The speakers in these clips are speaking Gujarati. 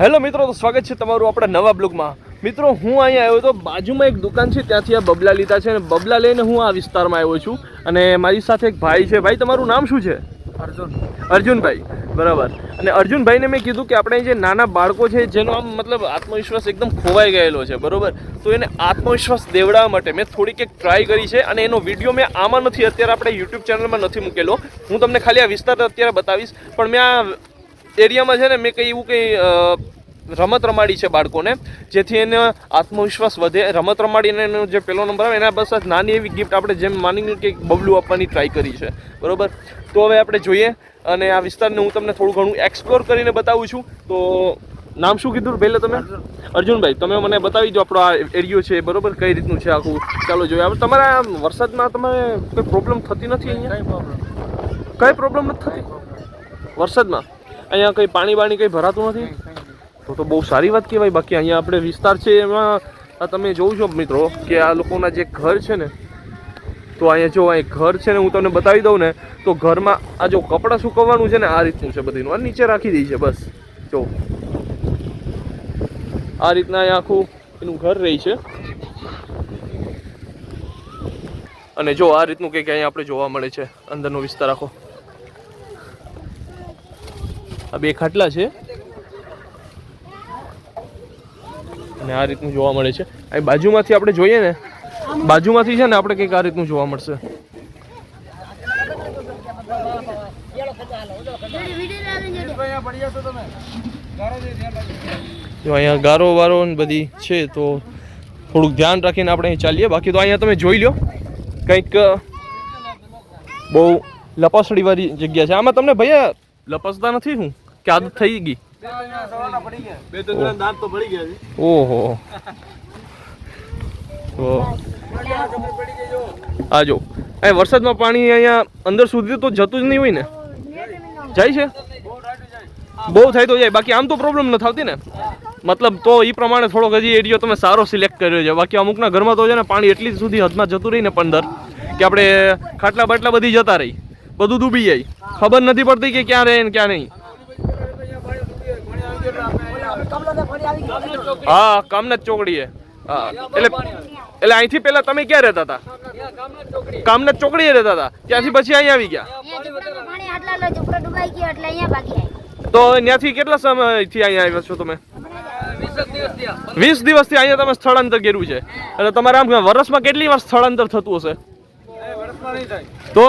હેલો મિત્રો તો સ્વાગત છે તમારું આપણા નવા બ્લોગમાં. મિત્રો હું અહીંયા આવ્યો તો બાજુમાં એક દુકાન છે ત્યાંથી આ બબલા લીધા છે અને બબલા લઈને હું આ વિસ્તારમાં આવ્યો છું. અને મારી સાથે એક ભાઈ છે. ભાઈ તમારું નામ શું છે? અર્જુન. અર્જુનભાઈ. બરાબર. અને અર્જુનભાઈને મેં કીધું કે આપણે જે નાના બાળકો છે જેનો આમ મતલબ આત્મવિશ્વાસ એકદમ ખોવાઈ ગયેલો છે બરોબર? તો એને આત્મવિશ્વાસ દેવડાવવા માટે મેં થોડીક એક ટ્રાય કરી છે અને એનો વીડિયો મેં આમાં નથી અત્યારે આપણે યુટ્યુબ ચેનલમાં નથી મૂકેલો. હું તમને ખાલી આ વિસ્તાર અત્યારે બતાવીશ. પણ મેં આ એરિયામાં છે ને મેં કંઈ એવું કંઈ રમત રમાડી છે બાળકોને જેથી એને આત્મવિશ્વાસ વધે. રમત રમાડીને એનો જે પહેલો નંબર આવે એના બસ નાની એવી ગિફ્ટ આપણે જેમ માની કે બબલું આપવાની ટ્રાય કરી છે. બરાબર? તો હવે આપણે જોઈએ અને આ વિસ્તારને હું તમને થોડું ઘણું એક્સપ્લોર કરીને બતાવું છું. તો નામ શું કીધું પહેલાં તમે? અર્જુનભાઈ તમે મને બતાવી દો આપણો આ એરિયો છે બરોબર? કઈ રીતનું છે આખું? ચાલો જોઈએ. હવે તમારા વરસાદમાં તમારે કોઈ પ્રોબ્લેમ થતી નથી અહીંયા? કઈ પ્રોબ્લેમ કઈ પ્રોબ્લેમ નથી થતી? વરસાદમાં? અહીંયા કંઈ પાણી બાણી કંઈ ભરાતું નથી? તો તો બહુ સારી વાત કહેવાય. બાકી અહીંયા આપણે વિસ્તાર છે એમાં આ તમે જોઉં છો મિત્રો કે આ લોકોના જે ઘર છે ને તો અહીંયા જો અહીં ઘર છે ને હું તમને બતાવી દઉં ને તો ઘરમાં આ જો કપડાં સુકવવાનું છે ને આ રીતનું છે બધીનું આ નીચે રાખી દઈ છે બસ. જો. આ રીતના અહીંયા આખું એનું ઘર રહી છે. અને જો આ રીતનું કંઈક અહીંયા આપણે જોવા મળે છે. અંદરનો વિસ્તાર આખો. આ બે ખાટલા છે. અને આ રીતનું જોવા મળે છે. અહીં બાજુમાંથી આપણે જોઈએ ને, બાજુમાંથી છે ને આપણે કંઈક આ રીતનું જોવા મળશે. જો અહીંયા ગારો વારો ને બધી છે તો થોડુંક ધ્યાન રાખીને આપણે અહીં ચાલીએ. બાકી તો અહીંયા તમે જોઈ લો કંઈક બહુ લપાસડીવાળી જગ્યા છે. આમાં તમને ભૈયા લપસતા નથી હું? કે આદત થઈ ગઈ. ઓહ. તો આ જો. અહીં વરસાદમાં પાણી અહીંયા અંદર સુધી તો જતું જ નહીં હોય ને? જાય છે? બહુ બહુ થાય તો જાય. બાકી આમ તો પ્રોબ્લેમ ન થતી ને? મતલબ તો એ પ્રમાણે થોડોક હજી એરિયો તમે સારો સિલેક્ટ કર્યો છે. બાકી અમુકના ઘરમાં તો છે ને પાણી એટલી સુધી હદમાં જતું રહી ને પંદર કે આપણે ખાટલા બાટલા બધી જતા રહી. બધું ડૂબી જાય. ખબર નથી પડતી કે ક્યાં રહે ને ક્યાં નહીં. હા કામનાથ ચોકડીએ. હા. એટલે એટલે અહીંથી પહેલા તમે ક્યાં રહેતા હતા? કામનાથ ચોકડીએ રહેતા હતા? ત્યાંથી પછી અહીંયા આવી ગયા? તો ત્યાંથી કેટલા સમયથી અહીંયા આવ્યા છો તમે? વીસ દિવસથી અહીંયા તમે સ્થળાંતર કર્યું છે. એટલે તમારે આમ વર્ષમાં કેટલી વાર સ્થળાંતર થતું હશે? તો?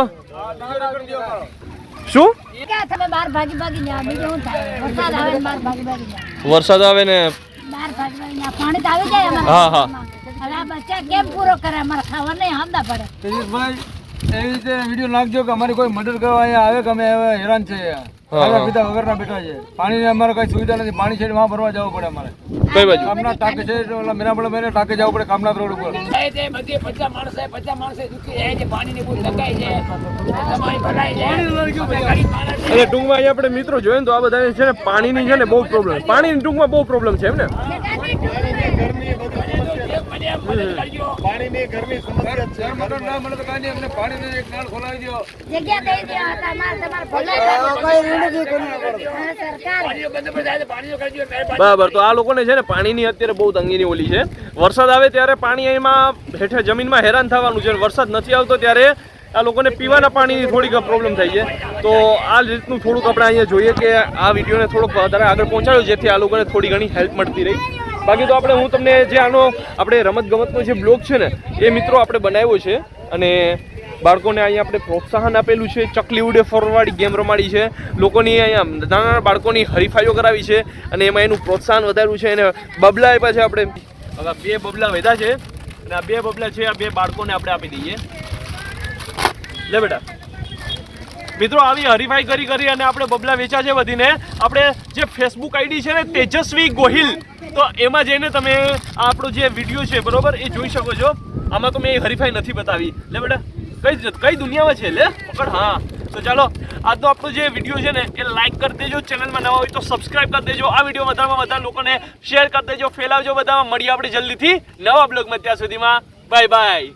શું? ક્યાં તમે બહાર ભાગી ભાગી જાઓ બીજું શું થાય વરસાદ આવે ને? ભાગી ભાગી જાઓ વરસાદ આવે ને બહાર ભાગી ભાગી જાઓ પાણી તો આવી જાય હા, હા. કેમ પૂરો કરે? અમારે ખાવા નહીં હામદા પડે. એવી રીતે વીડિયો નાખજો કે અમારી કોઈ મદદ કરવા અહીંયા આવે કે અમે હવે હેરાન છે ખાવા. પીતા વગરના બેઠા છે. પાણીની અમારે કઈ સુવિધા નથી. પાણી છે માં ભરવા જવું પડે અમારે. કઈ બાજુ? કામના ટાંકે છે એટલે ઓલા મીરાપડા ભાઈને ટાંકે જવું પડે કામના રોડ ઉપર. તે બધી પચાસ માણસો પચાસ માણસો દુખી જાય છે પાણીની બહુ તકાય છે. એટલે ટૂંકમાં અહીંયા આપણે મિત્રો જોઈએ ને તો આ બધા છે ને પાણીની છે ને બહુ પ્રોબ્લેમ પાણીની ટૂંકમાં બહુ પ્રોબ્લેમ છે એમ ને? ના મળે તો કાંઈ અમને પાણીનો એક નળ ખોલાવી. જગ્યા દઈ દો તમારે તમારે પાણીનો કરજો મહેરબાની બરાબર તો આ લોકોને છે ને પાણીની અત્યારે બહુ તંગીની ઓલી છે. વરસાદ આવે ત્યારે પાણી એમાં હેઠે જમીનમાં હેરાન થવાનું છે. વરસાદ નથી આવતો ત્યારે આ લોકોને પીવાના પાણીની થોડીક પ્રોબ્લેમ થઈ છે. તો આ રીતનું થોડુંક આપણે અહીંયા જોઈએ કે આ વિડીયોને થોડોક વધારે આગળ પહોંચાડ્યો જેથી આ લોકોને થોડી ઘણી હેલ્પ મળતી રહી. બાકી તો આપણે હું તમને જે આનો આપણે રમતગમતનો જે બ્લોગ છે ને, એ મિત્રો આપણે બનાવ્યો છે અને બાળકોને અહીંયા આપણે પ્રોત્સાહન આપેલું છે. ચકલી ઉડે ફોરવાળી ગેમ રમાડી છે. લોકોની અહીંયા નાના નાના બાળકોની હરીફાઈઓ કરાવી છે અને એમાં એનું પ્રોત્સાહન વધાર્યું છે અને બબલા આપ્યા છે આપણે. હવે બે બબલા વધ્યા છે અને આ બે બબલા છે, આ બે બાળકોને આપણે આપી દઈએ. લે બેટા. મિત્રો, આવી હરીફાઈ કરી કરી અને આપણે બબલા વેચા છે વધીને. આપણે જે ફેસબુક આઈડી છે ને, તેજસ્વી ગોહિલ. તો એમાં જઈને તમે આ આપણો જે વીડિયો છે, બરોબર, એ જોઈ શકો છો. આમાં તો મેં હરીફાઈ નથી બતાવી. લે બેટા, કઈ કઈ દુનિયામાં છે, લે? પકડ, હા. તો ચાલો આજનો આપણો જે વીડિયો છે ને, એ લાઈક કરી દેજો. ચેનલમાં નવા હોય તો સબસ્ક્રાઇબ કરી દેજો. આ વીડિયો વધારેમાં વધારે લોકોને શેર કરી દેજો. ફેલાવજો બધામાં. મળીએ આપણે જલ્દીથી નવા બ્લોગમાં ત્યાં સુધીમાં બાય બાય